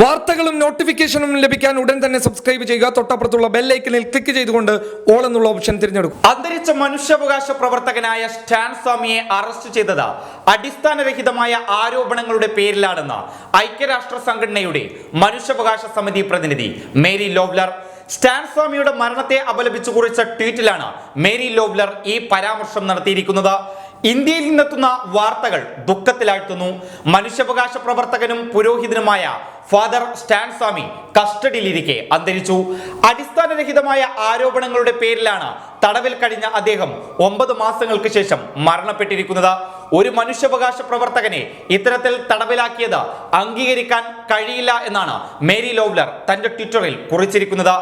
വാർത്തകളും നോട്ടിഫിക്കേഷനും ലഭിക്കാൻ ഉടൻ തന്നെ സബ്സ്ക്രൈബ് ചെയ്യുക. തൊട്ടപ്പുറത്തുള്ള ബെല്ലൈക്കനിൽ ക്ലിക്ക് ചെയ്തുകൊണ്ട് ഓൾ എന്നുള്ള ഓപ്ഷൻ തിരഞ്ഞെടുക്കും. അന്തരിച്ച മനുഷ്യാവകാശ പ്രവർത്തകനായ സ്റ്റാൻ സ്വാമിയെ അറസ്റ്റ് ചെയ്തത് അടിസ്ഥാനരഹിതമായ ആരോപണങ്ങളുടെ പേരിലാണെന്ന് ഐക്യരാഷ്ട്ര സംഘടനയുടെ മനുഷ്യാവകാശ സമിതി പ്രതിനിധി മേരി ലോവ്ലർ. സ്റ്റാൻ സ്വാമിയുടെ മരണത്തെ അപലപിച്ചു കുറിച്ച ട്വീറ്റിലാണ് മേരി ലോവ്ലർ ഈ പരാമർശം നടത്തിയിരിക്കുന്നത്. ഇന്ത്യയിൽ നിന്നെത്തുന്ന വാർത്തകൾ ദുഃഖത്തിലാഴ്ത്തുന്നു. മനുഷ്യാവകാശ പ്രവർത്തകനും പുരോഹിതനുമായ ഫാദർ സ്റ്റാൻ സ്വാമി കസ്റ്റഡിയിലിരിക്കെ അന്തരിച്ചു. അടിസ്ഥാനരഹിതമായ ആരോപണങ്ങളുടെ പേരിലാണ് തടവിൽ കഴിഞ്ഞ അദ്ദേഹം ഒമ്പത് മാസങ്ങൾക്ക് ശേഷം മരണപ്പെട്ടിരിക്കുന്നത്. ഒരു മനുഷ്യാവകാശ പ്രവർത്തകനെ ഇത്തരത്തിൽ തടവിലാക്കിയത് അംഗീകരിക്കാൻ കഴിയില്ല എന്നാണ് മേരി ലോവ്ലർ തന്റെ ട്വിറ്ററിൽ കുറിച്ചിരിക്കുന്നത്.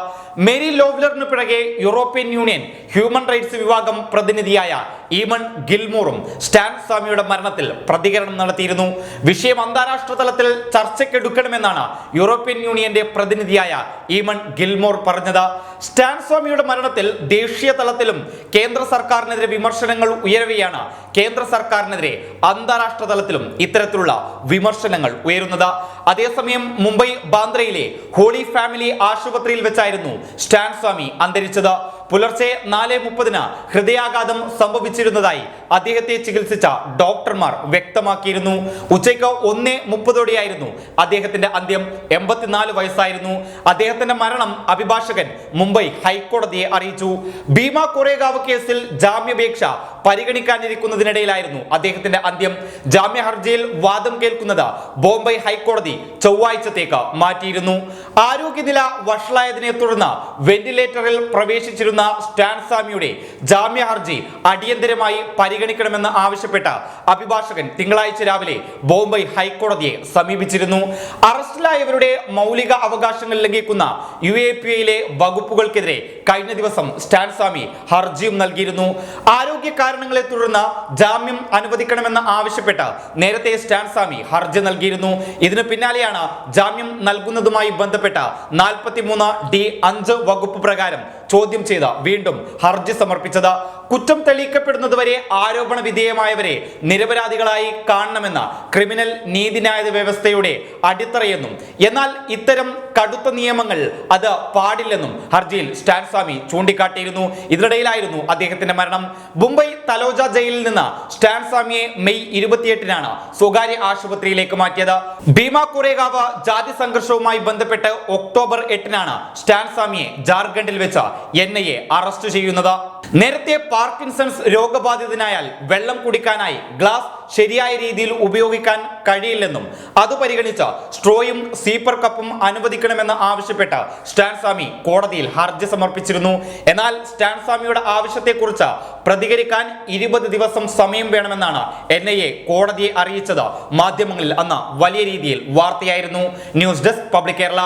മേരി ലോവ്ലറിന് പിറകെ യൂറോപ്യൻ യൂണിയൻ ഹ്യൂമൻ റൈറ്റ്സ് വിഭാഗം പ്രതിനിധിയായ ഈമൺ ഗിൽമൂറും സ്റ്റാൻ സ്വാമിയുടെ മരണത്തിൽ പ്രതികരണം നടത്തിയിരുന്നു. വിഷയം അന്താരാഷ്ട്ര തലത്തിൽ ചർച്ചയ്ക്കെടുക്കണമെന്നാണ് യൂറോപ്യൻ യൂണിയന്റെ പ്രതിനിധിയായ ഈമൺ ഗിൽമോർ പറഞ്ഞത്. സ്റ്റാൻ സ്വാമിയുടെ മരണത്തിൽ ദേശീയ തലത്തിലും കേന്ദ്ര സർക്കാരിനെതിരെ വിമർശനങ്ങൾ ഉയരവെയാണ് കേന്ദ്ര സർക്കാരിനെതിരെ അന്താരാഷ്ട്ര തലത്തിലും ഇത്തരത്തിലുള്ള വിമർശനങ്ങൾ ഉയരുന്നത്. അതേസമയം മുംബൈ ബാന്ദ്രയിലെ ഹോളി ഫാമിലി ആശുപത്രിയിൽ വെച്ചായിരുന്നു സ്റ്റാൻ സ്വാമി അന്തരിച്ചത്. പുലർച്ചെ നാല് മുപ്പതിന് ഹൃദയാഘാതം സംഭവിച്ചിരുന്നതായി അദ്ദേഹത്തെ ചികിത്സിച്ച ഡോക്ടർമാർ വ്യക്തമാക്കിയിരുന്നു. ഉച്ചയ്ക്ക് ഒന്ന് മുപ്പതോടെയായിരുന്നു അദ്ദേഹത്തിന്റെ അന്ത്യം. എൺപത്തിനാല് വയസ്സായിരുന്നു. അദ്ദേഹത്തിന്റെ മരണം അഭിഭാഷകൻ മുംബൈ ഹൈക്കോടതിയെ അറിയിച്ചു. ഭീമ കൊറേഗാവ് കേസിൽ ജാമ്യാപേക്ഷ പരിഗണിക്കാനിരിക്കുന്നതിനിടയിലായിരുന്നു അദ്ദേഹത്തിന്റെ അന്ത്യം. ജാമ്യ ഹർജിയിൽ വാദം കേൾക്കുന്നത് ബോംബെ ഹൈക്കോടതി ചൊവ്വാഴ്ചത്തേക്ക് മാറ്റിയിരുന്നു. ആരോഗ്യനില വഷളായതിനെ തുടർന്ന് വെന്റിലേറ്ററിൽ പ്രവേശിച്ചിരുന്ന സ്റ്റാൻ സ്വാമിയുടെ ജാമ്യ ഹർജി അടിയന്തരമായി പരിഗണിക്കണമെന്ന് ആവശ്യപ്പെട്ട അഭിഭാഷകൻ തിങ്കളാഴ്ച രാവിലെ ബോംബെ ഹൈക്കോടതിയെ സമീപിച്ചിരുന്നു. അറസ്റ്റിലായവരുടെ മൗലിക അവകാശങ്ങൾ ലംഘിക്കുന്ന യു എ പി ഐയിലെ വകുപ്പുകൾക്കെതിരെ കഴിഞ്ഞ ദിവസം സ്റ്റാൻ സ്വാമി ഹർജിയും നൽകിയിരുന്നു. ആരോഗ്യ കാരണങ്ങളെ തുടർന്ന് ജാമ്യം അനുവദിക്കണമെന്ന് ആവശ്യപ്പെട്ട് നേരത്തെ സ്റ്റാൻ സ്വാമി ഹർജി നൽകിയിരുന്നു. ഇതിനു പിന്നാലെയാണ് ജാമ്യം നൽകുന്നതുമായി ബന്ധപ്പെട്ട നാൽപ്പത്തിമൂന്ന് ഡി അഞ്ച് വകുപ്പ് പ്രകാരം ചോദ്യം ചെയ്ത് വീണ്ടും ഹർജി സമർപ്പിച്ചത്. കുറ്റം തെളിയിക്കപ്പെടുന്നതുവരെ ആരോപണ വിധേയമായവരെ നിരപരാധികളായി കാണണമെന്ന ക്രിമിനൽ നീതിന്യായ വ്യവസ്ഥയുടെ അടിത്തറയെന്നും എന്നാൽ ഇത്തരം കടുത്ത നിയമങ്ങൾ അത് പാടില്ലെന്നും ഹർജിയിൽ സ്റ്റാൻ സ്വാമി ചൂണ്ടിക്കാട്ടിയിരുന്നു. ഇതിനിടയിലായിരുന്നു അദ്ദേഹത്തിന്റെ മരണം. മുംബൈ തലോജ ജയിലിൽ നിന്ന് സ്റ്റാൻ സ്വാമിയെ മെയ് ഇരുപത്തിയെട്ടിനാണ് സ്വകാര്യ ആശുപത്രിയിലേക്ക് മാറ്റിയത്. ഭീമ കുറേഗാവ് ജാതി സംഘർഷവുമായി ബന്ധപ്പെട്ട് ഒക്ടോബർ എട്ടിനാണ് സ്റ്റാൻ സ്വാമിയെ ജാർഖണ്ഡിൽ വെച്ച് എൻ ഐ എ അറസ്റ്റ് ചെയ്യുന്നത്. നേരത്തെ പാർക്കിൻസൺസ് രോഗബാധിതനായാൽ വെള്ളം കുടിക്കാനായി ഗ്ലാസ് ശരിയായ രീതിയിൽ ഉപയോഗിക്കാൻ കഴിയില്ലെന്നും അത് പരിഗണിച്ച് സ്ട്രോയും സീപ്പർ കപ്പും അനുവദിക്കണമെന്ന് ആവശ്യപ്പെട്ട് സ്റ്റാൻസ്വാമി കോടതിയിൽ ഹർജി സമർപ്പിച്ചിരുന്നു. എന്നാൽ സ്റ്റാൻസ്വാമിയുടെ ആവശ്യത്തെക്കുറിച്ച് പ്രതികരിക്കാൻ ഇരുപത് ദിവസം സമയം വേണമെന്നാണ് എൻ ഐ എ കോടതിയെ അറിയിച്ചത്. മാധ്യമങ്ങളിൽ അന്ന് വലിയ രീതിയിൽ വാർത്തയായിരുന്നു. News desk public Kerala.